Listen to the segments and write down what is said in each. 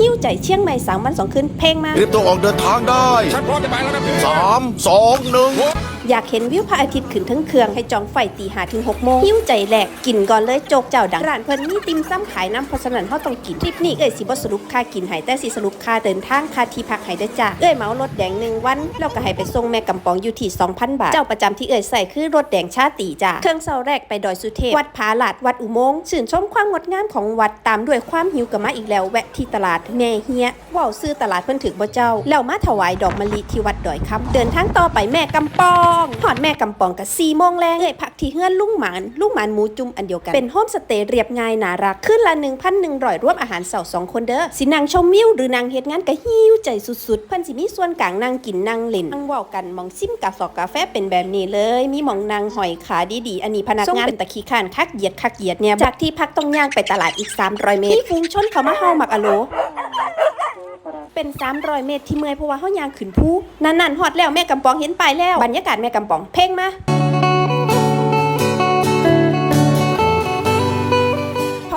หิ้วใจเชียงใหม่สามวันสองคืนเพลงมาเตรียมตัวออกเดินทางได้ ฉันพร้อมจะไปแล้วนะพี่ สามสองหนึ่ง อยากเห็นวิวพระอาทิตย์ขึ้นทั้งเครื่องให้จองไฟตีหาถึง6โมงหิ้วใจแหลกกินก่อนเลยโจกเจ้าดังร้านเพิ่นมีติมซ้ำขายน้ำเพราะฉะนั้นเฮาต้องกินทริปนี้เอ้ยสิบ่สรุปค่ากินให้แต่สิสรุปค่าเดินทางค่าที่พักให้ได้อจ้าเอ้ยเหมารถแดงหนึ่งวันแล้วก็ให้ไปส่งแม่กำปองอยู่ที่2,000 บาท เจ้าประจำที่เอ้ยใส่คือรถแดงชาติจ้าเครื่องเสาแรกไปดอยสุเทพวัดผาหลาดวัดอุโมงค์ชื่นชมความงดงามของวัดตามด้วยความหิวกะมาอีกแล้ว แวะที่ตลาดแม่เฮียว้าวซื้อตลาดเพิ่นถึกบ่เจ้า แล้วมาถวายดอกมะลิที่วัดดอยคำเดินทางต่อไปแม่กำปองหอดแม่กำปองกับ4โมงแรงเอ้ยพักที่เฮือนลุงหมานลุงหมานหมูจุ่มอันเดียวกัน เป็นโฮมสเตย์เรียบง่ายน่ารักขึ้นละ1,100รวมอาหารเสาร์สองคนเด้อสินางชมวิวหรือนางเฮ็ดงานก็หิวใจสุดๆเพิ่นสิมีส่วนกลางนั่งกินนั่งเล่นนั่งเว้ากันหมองซิมกาฟอกกาแฟเป็นแบบนี้เลย มีหมองนางหอยขาดีๆอันนี้พนักงานเป็นตะขี้ข้านคักเหยียดคักเหยียดเนี่ยจากที่พักต้องย่างไปตลาดอีก300เมตรมีฟูงชนเขามาเฮามักอะโหล เป็น 300 เมตรที่เมื่อยเพราะว่าเฮายางขึ้นภูนั่นๆฮอดแล้วแม่กำปองเห็นไปแล้วบรรยากาศแม่กำปองเพ่งมา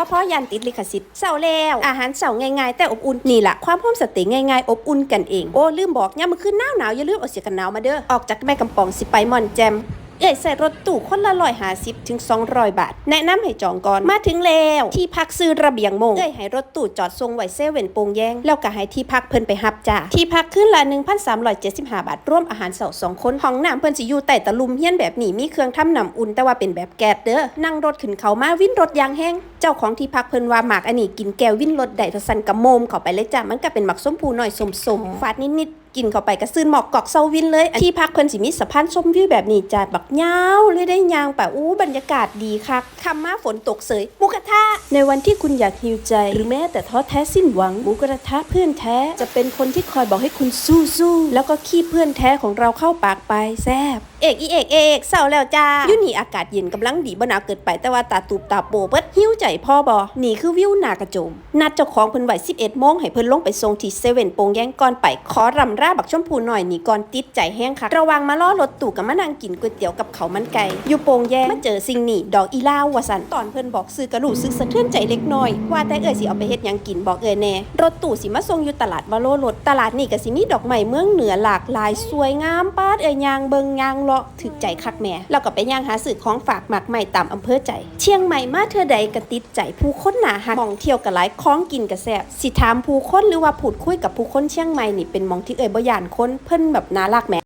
เพราะยันติดลิขสิทธิ์เศร้าแล้วอาหารเสาง่ายๆ แต่อบอุ่นนี่แหละความพร้อมสต็กง่ายๆ อบอุ่นกันเอง โอ้ลืมบอกย่ามมื้อคืนหนาวหนาวอย่าลืมเอาเสียกันหนาวมาเด้อออกจากแม่กำปองสิไปมอนแจม เอ้ยใส่รถตู้คนละร้อยหาสิบถึง200บาท แนะนำให้จองก่อนมาถึงแล้ว ที่พักซื้อระเบียงโมงเอ้ยให้รถตู้จอดทรงไว้เซเว่นโปงแยงแล้วก็ให้ที่พักเพิ่นไปฮับจ้าที่พักขึ้นละ1,375บห้าบาทร่วมอาหารเสาร์สองคนห้องน้ำเพิ่นสิอยู่ใต้ตะลุมเฮียนแบบนี้มีเครื่องทำน้ำอุ่นแต่ว่าเป็นแบบแก๊สเด้อนั่งรถขึ้นเขามาวิ่นรถยางแห้งเจ้าของที่พักเพิ่นว่าหมากอันนี้กินแก้ววิ่นรถได้ทสันกระโมมเข้าไปเลยจ้ามันก็เป็นหมักส้มผูหน่อยสมๆฟาดนิดๆ กินเข้าไปก็ซื้นหมอกกอกเซาวินเลยที่พักเพิ่นสิมีสะพานชมวิวแบบนี้จ้ะบักยาวเลยได้ยางไปอู้บรรยากาศดีคักคำมาฝนตกเสยหมูกระทะในวันที่คุณอยากหิวใจ หรือแม้แต่ท้อแท้สิ้นหวังหมูกระทะเพื่อนแท้ จะเป็นคนที่คอยบอกให้คุณสู้สู้ๆแล้วก็ขี้เพื่อนแท้ของเราเข้าปากไปแซบ เอกอีเอกเอกเศร้าแล้วจ้ายู่นี่อากาศเย็นกำลังดีบ่หนาวเกินไปแต่ว่าตาตูบตาโปเบิดหิวใจพ่อบอนี่คือวิวนากระโจม นัดเจ้าของเพิ่นไหว้11โมงให้เพิ่นลงไปส่งที่เซเว่นโปงแย่งก่อนไป ขอรำราบักชมพูหน่อยนี่ก่อนติดใจแห้งคักระวังมาล้อรถตู่กับมานั่งกินก๋วยเตี๋ยวกับเขามันไก่อยู่โปงแย่งมาเจอสิ่งนี้ดอกอีลาวสันตอนเพิ่นบอกซื้อกระดูซึกสะเทือนใจเล็กน้อย ว่าแต่เอ่ยสิเอาไปเฮ็ดหยังกินบอกเอ่ยแน่รถตู่สิมาส่งอยู่ตลาดวาโลรถตลาดนี่ก็สิมีดอกไม้เมืองเหนือหลากหลายสวยงามปาดเอ่ยยางเบิงยางเาะถึกใจคักแม่แล้วก็ไปย่างหาสื่อของฝากหมากใหม่ตามอำเภอใจ เชียงใหม่มาเธอใดกระติดใจผู้คนหนาหักมองเที่ยวกับหลายของกินกระแซบสิถามผู้คนหรือว่าพูดคุยกับผู้คนเชียงใหม่นี่เป็นมองที่เอ่ยบ่ยานคนเพิ่นแบบน่ารักแม่